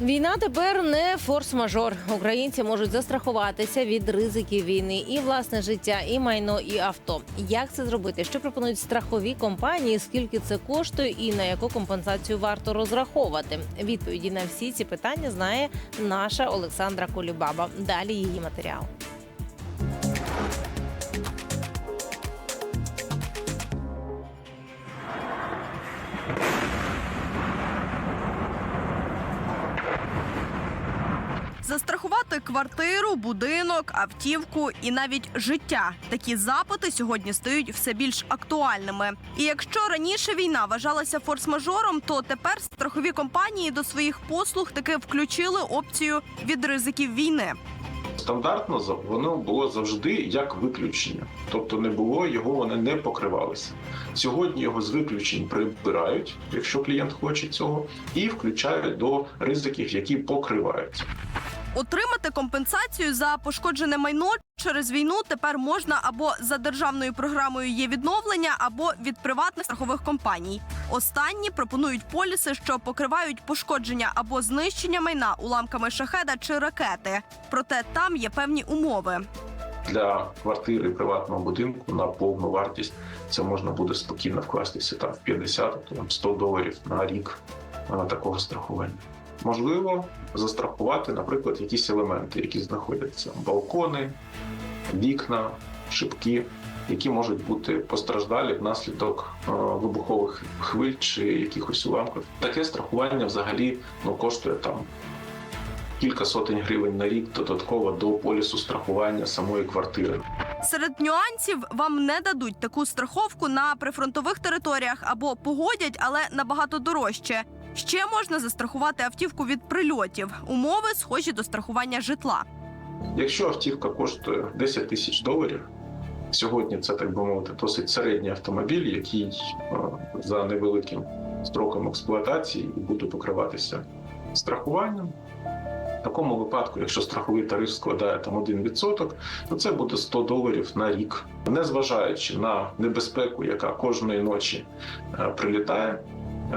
Війна тепер не форс-мажор. Українці можуть застрахуватися від ризиків війни і власне життя, і майно, і авто. Як це зробити? Що пропонують страхові компанії? Скільки це коштує, і на яку компенсацію варто розраховувати? Відповіді на всі ці питання знає наша Олександра Колібаба. Далі її матеріал. Застрахувати квартиру, будинок, автівку і навіть життя. Такі запити сьогодні стають все більш актуальними. І якщо раніше війна вважалася форс-мажором, то тепер страхові компанії до своїх послуг таки включили опцію від ризиків війни. Стандартно воно було завжди як виключення, тобто не було його, вони не покривалися. Сьогодні його з виключень прибирають, якщо клієнт хоче цього, і включають до ризиків, які покриваються. Отримати компенсацію за пошкоджене майно через війну тепер можна або за державною програмою є відновлення, або від приватних страхових компаній. Останні пропонують поліси, що покривають пошкодження або знищення майна уламками шахеда чи ракети. Проте там є певні умови. Для квартири приватного будинку на повну вартість це можна буде спокійно вкластися там в 50 там, 100 доларів на рік такого страхування. Можливо, застрахувати, наприклад, якісь елементи, які знаходяться балкони, вікна, шибки, які можуть бути постраждалі внаслідок е, вибухових хвиль чи якихось уламків. Таке страхування взагалі ну, коштує там кілька сотень гривень на рік додатково до полісу страхування самої квартири. Серед нюансів вам не дадуть таку страховку на прифронтових територіях або погодять, але набагато дорожче. Ще можна застрахувати автівку від прильотів. Умови схожі до страхування житла. Якщо автівка коштує 10 тисяч доларів, сьогодні це так би мовити досить середній автомобіль, який е, за невеликим строком експлуатації буде покриватися страхуванням. В такому випадку, якщо страховий тариф складає там 1%, то це буде 100 доларів на рік. Незважаючи на небезпеку, яка кожної ночі е, прилітає,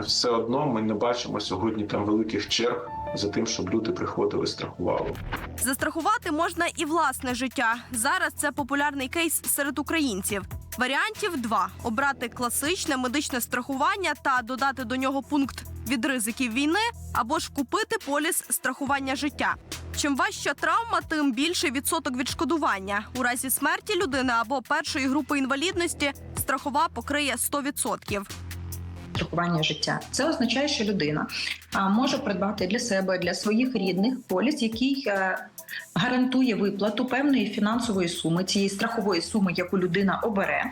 все одно ми не бачимо сьогодні там великих черг за тим, щоб люди приходили страхували. Застрахувати можна і власне життя. Зараз це популярний кейс серед українців. Варіантів два: обрати класичне медичне страхування та додати до нього пункт від ризиків війни, або ж купити поліс страхування життя. Чим важча травма, тим більший відсоток відшкодування. У разі смерті людини або першої групи інвалідності страхова покриє 100%. Страхування життя. Це означає, що людина може придбати для себе, для своїх рідних поліс, який е, гарантує виплату певної фінансової суми, цієї страхової суми, яку людина обере.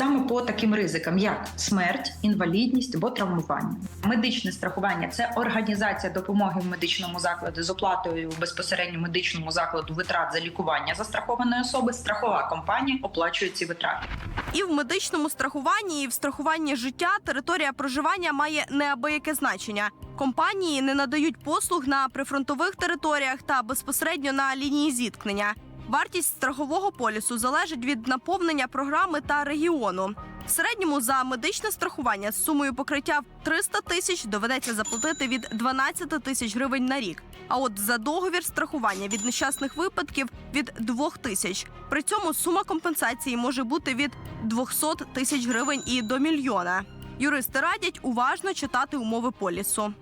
Саме по таким ризикам, як смерть, інвалідність або травмування. Медичне страхування це організація допомоги в медичному закладі з оплатою безпосередньо медичному закладу витрат за лікування застрахованої особи. Страхова компанія оплачує ці витрати. І в медичному страхуванні, і в страхуванні життя територія проживання має неабияке значення. Компанії не надають послуг на прифронтових територіях та безпосередньо на лінії зіткнення. Вартість страхового полісу залежить від наповнення програми та регіону. В середньому за медичне страхування з сумою покриття в 300 тисяч доведеться заплатити від 12 тисяч гривень на рік. А от за договір страхування від нещасних випадків від 2 тисяч. При цьому сума компенсації може бути від 200 тисяч гривень і до мільйона. Юристи радять уважно читати умови полісу.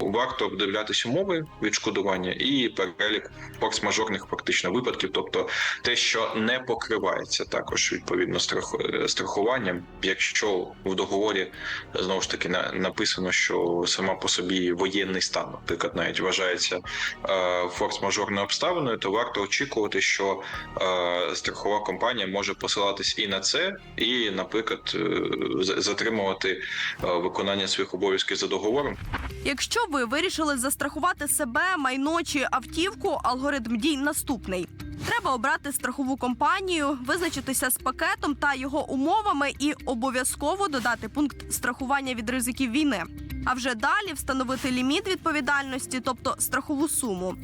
Варто обдивлятися умови відшкодування і перелік форс-мажорних фактично випадків, тобто те, що не покривається також відповідно страху- страхуванням. Якщо в договорі знову ж таки на- написано, що сама по собі воєнний стан, наприклад, навіть вважається е, форс-мажорною обставиною, то варто очікувати, що е, страхова компанія може посилатись і на це, і, наприклад, е, затримувати е, виконання своїх обов'язків за договором. Якщо ви вирішили застрахувати себе, майно чи автівку, алгоритм дій наступний. Треба обрати страхову компанію, визначитися з пакетом та його умовами і обов'язково додати пункт страхування від ризиків війни. А вже далі встановити ліміт відповідальності, тобто страхову суму.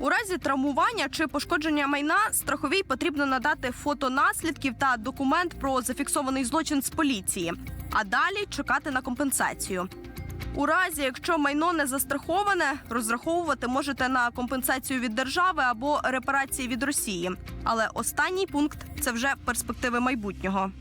У разі травмування чи пошкодження майна страховій потрібно надати фото наслідків та документ про зафіксований злочин з поліції, а далі чекати на компенсацію. У разі, якщо майно не застраховане, розраховувати можете на компенсацію від держави або репарації від Росії. Але останній пункт це вже перспективи майбутнього.